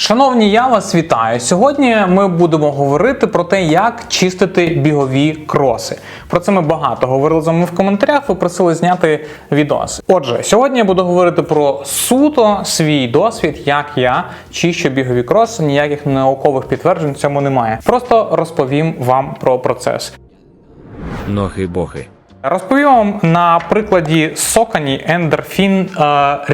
Шановні, я вас вітаю. Сьогодні ми будемо говорити про те, як чистити бігові кроси. Про це ми багато говорили з вами в коментарях. Ви просили зняти відос. Отже, сьогодні я буду говорити про суто свій досвід, як я чищу бігові кроси. Ніяких наукових підтверджень в цьому немає. Просто розповім вам про процес. Ноги бохи. Розповім вам на прикладі Сокані Endorphin е,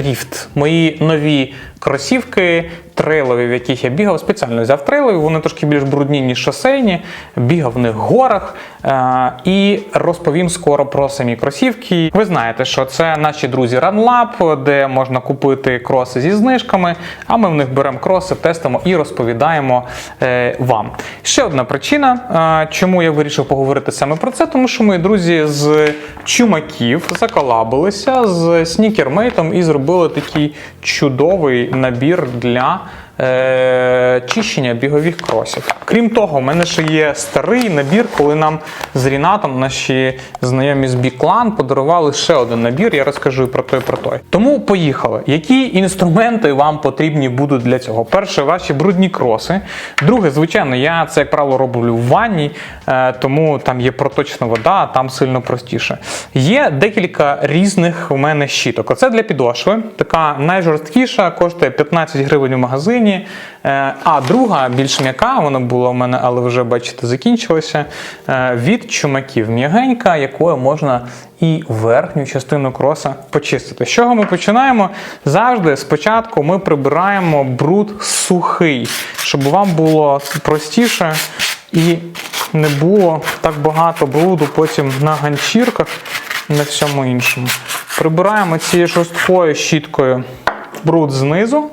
Rift. Мої нові кросівки, трейлові, в яких я бігав, спеціально взяв трейлові, вони трошки більш брудні, ніж шосейні, бігав в них в горах. Е, і розповім скоро про самі кросівки. Ви знаєте, що це наші друзі RunLab, де можна купити кроси зі знижками, а ми в них беремо кроси, тестимо і розповідаємо е, вам. Ще одна причина, е, чому я вирішив поговорити саме про це, тому що мої друзі з чумаків заколабилися з снікермейтом і зробили такий чудовий набір для е, чищення бігових кросів. Крім того, в мене ще є старий набір, коли нам з Рінатом наші знайомі з Біклан подарували ще один набір. Я розкажу і про той, і про той. Тому поїхали. Які інструменти вам потрібні будуть для цього? Перше, ваші брудні кроси. Друге, звичайно, я це як правило роблю в ванні, е, тому там є проточна вода, а там сильно простіше. Є декілька різних у мене щіток. Оце для підошви. Така найжорсткіша, коштує 15 гривень у магазині. Е, А друга, більш м'яка, вона була у мене, але вже бачите, закінчилася. е, Від чумаків. М'ягенька, якою можна і верхню частину кроса почистити. З чого ми починаємо? Завжди спочатку ми прибираємо бруд сухий, щоб вам було простіше і не було так багато бруду потім на ганчірках і на всьому іншому. Прибираємо цією жорсткою щіткою бруд знизу,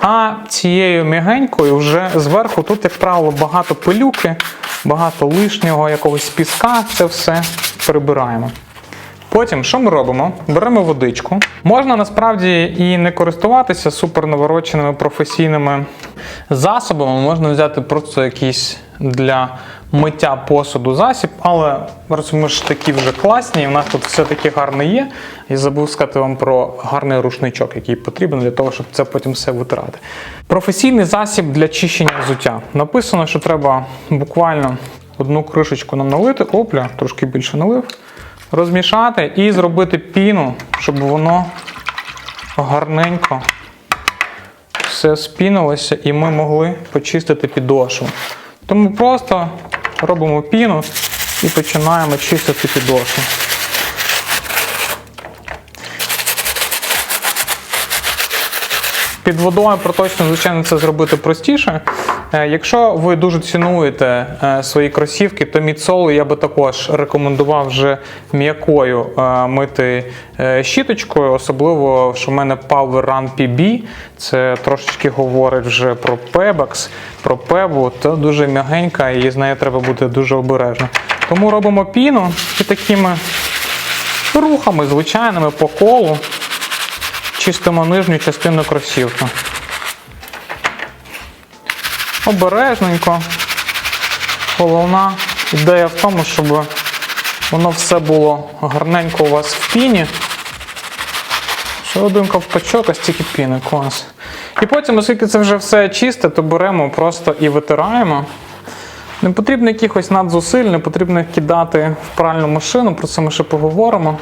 а цією м'ягенькою вже зверху тут, як правило, багато пилюки, багато лишнього якогось піска. Це все прибираємо. Потім, що ми робимо? Беремо водичку. Можна насправді і не користуватися супернавороченими професійними засобами. Можна взяти просто якийсь для миття посуду засіб, але ми ж такі вже класні, і в нас тут все таки гарне є. І забув сказати вам про гарний рушничок, який потрібен для того, щоб це потім все витирати. Професійний засіб для чищення взуття. Написано, що треба буквально одну кришечку нам налити. Опля, трошки більше налив розмішати і зробити піну, щоб воно гарненько все спінилося і ми могли почистити підошву. Тому просто робимо піну і починаємо чистити підошву. Під водою проточно, звичайно, це зробити простіше. Е, Якщо ви дуже цінуєте е, свої кросівки, то мідсоли я би також рекомендував вже м'якою е, мити щіточкою, особливо, що в мене Power Run PB. Це трошечки говорить вже про Pebax, про пебу, то дуже м'ягенька і з нею треба бути дуже обережно. Тому робимо піну і такими рухами звичайними по колу чистимо нижню частину кросівки. Обережненько. Головна ідея в тому, щоб воно все було гарненько у вас в піні. Ще один ковпачок, а стільки піни, клас. І потім, оскільки це вже все чисте, то беремо просто і витираємо. Не потрібно якихось надзусиль, не потрібно кидати в пральну машину, про це ми ще поговоримо.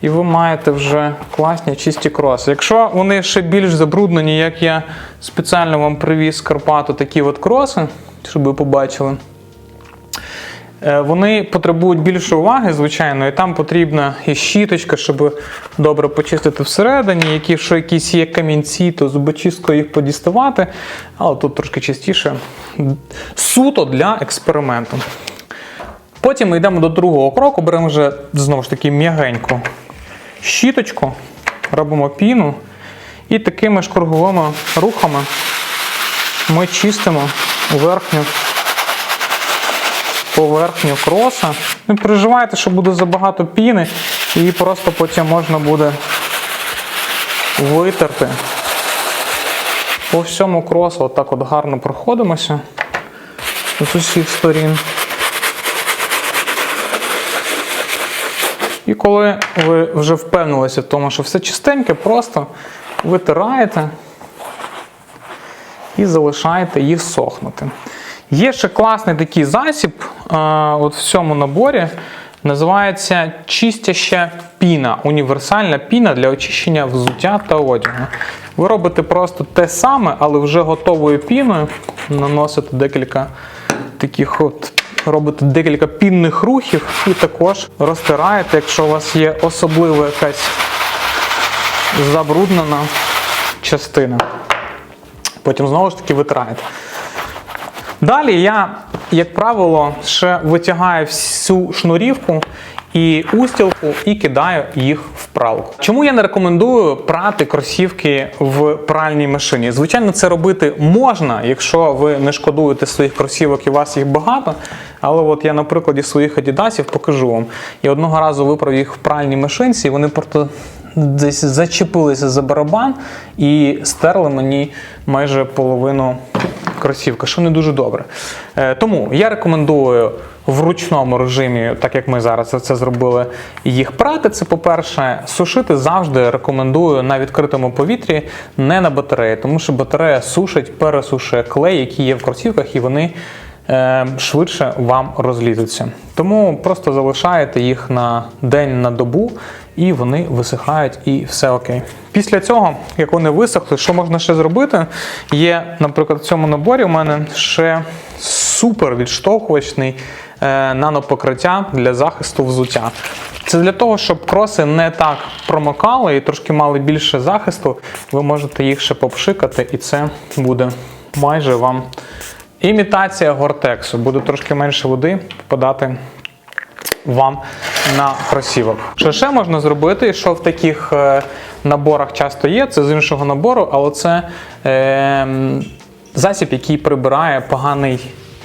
І ви маєте вже класні чисті кроси. Якщо вони ще більш забруднені, як я спеціально вам привіз з Карпату такі от кроси, щоб ви побачили. Е, Вони потребують більше уваги, звичайно, і там потрібна і щіточка, щоб добре почистити всередині. Якщо якісь є камінці, то зубочисткою їх подіставати. Але тут трошки чистіше. Суто для експерименту. Потім ми йдемо до другого кроку, беремо вже знову ж таки м'ягеньку щіточку, робимо піну і такими ж круговими рухами ми чистимо верхню поверхню кроса. Не переживайте, що буде забагато піни, і просто потім можна буде витерти. По всьому кросу отак от гарно проходимося з усіх сторін. І коли ви вже впевнилися в тому, що все чистеньке, просто витираєте і залишаєте їх сохнути. Є ще класний такий засіб е, от в цьому наборі. Називається чистяща піна, універсальна піна для очищення взуття та одягу. Ви робите просто те саме, але вже готовою піною. Наносите декілька таких от, робите декілька пінних рухів і також розтираєте, якщо у вас є особлива якась забруднена частина. Потім знову ж таки витираєте. Далі я, як правило, ще витягаю всю шнурівку і устілку і кидаю їх в пралку. Чому я не рекомендую прати кросівки в пральній машині? Звичайно, це робити можна, якщо ви не шкодуєте своїх кросівок і у вас їх багато. Але от я на прикладі своїх адідасів покажу вам. Я одного разу виправ їх в пральній машинці, і вони просто десь зачепилися за барабан і стерли мені майже половину кросівка, що не дуже добре. Е, Тому я рекомендую в ручному режимі, так як ми зараз це зробили, їх прати. Це по-перше, сушити завжди рекомендую на відкритому повітрі, не на батареї, тому що батарея сушить, пересушує клей, який є в кросівках, і вони е, швидше вам розлізуться. Тому просто залишаєте їх на день на добу, і вони висихають, і все окей. Після цього, як вони висохли, що можна ще зробити? Є, наприклад, в цьому наборі у мене ще супер відштовхувачний е, нанопокриття для захисту взуття. Це для того, щоб кроси не так промокали і трошки мали більше захисту. Ви можете їх ще попшикати, і це буде майже вам імітація гортексу. Буде трошки менше води попадати вам на кросівок. Що ще можна зробити, що в таких е, наборах часто є, це з іншого набору, але це е, засіб, який прибирає поганий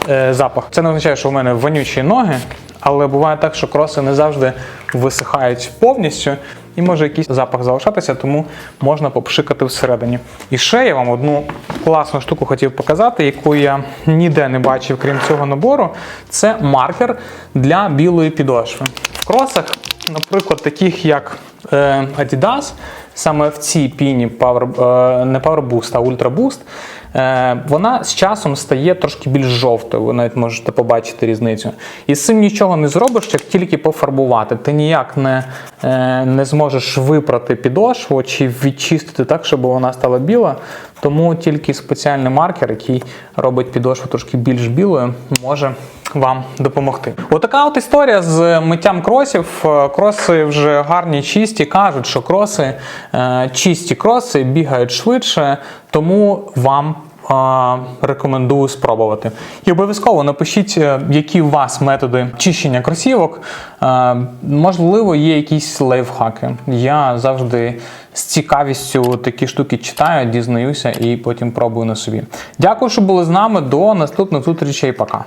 е, запах. Це не означає, що в мене вонючі ноги, але буває так, що кроси не завжди висихають повністю. І може якийсь запах залишатися, тому можна попшикати всередині. І ще я вам одну класну штуку хотів показати, яку я ніде не бачив, крім цього набору. Це маркер для білої підошви. В кросах, наприклад, таких як е, Adidas, саме в цій піні Power, е, не Power Boost, а Ultra Boost, вона з часом стає трошки більш жовтою. Ви навіть можете побачити різницю. І з цим нічого не зробиш, як тільки пофарбувати. Ти ніяк не, е, не зможеш випрати підошву чи відчистити так, щоб вона стала біла. Тому тільки спеціальний маркер, який робить підошву трошки більш білою, може вам допомогти. Отака от історія з миттям кросів. Е, Кроси вже гарні, чисті. Кажуть, що кроси, е, чисті кроси бігають швидше, тому вам. е, Рекомендую спробувати. І обов'язково напишіть, які у вас методи чищення кросівок. Можливо, є якісь лайфхаки. Я завжди з цікавістю такі штуки читаю, дізнаюся і потім пробую на собі. Дякую, що були з нами. До наступних зустрічей. Пока.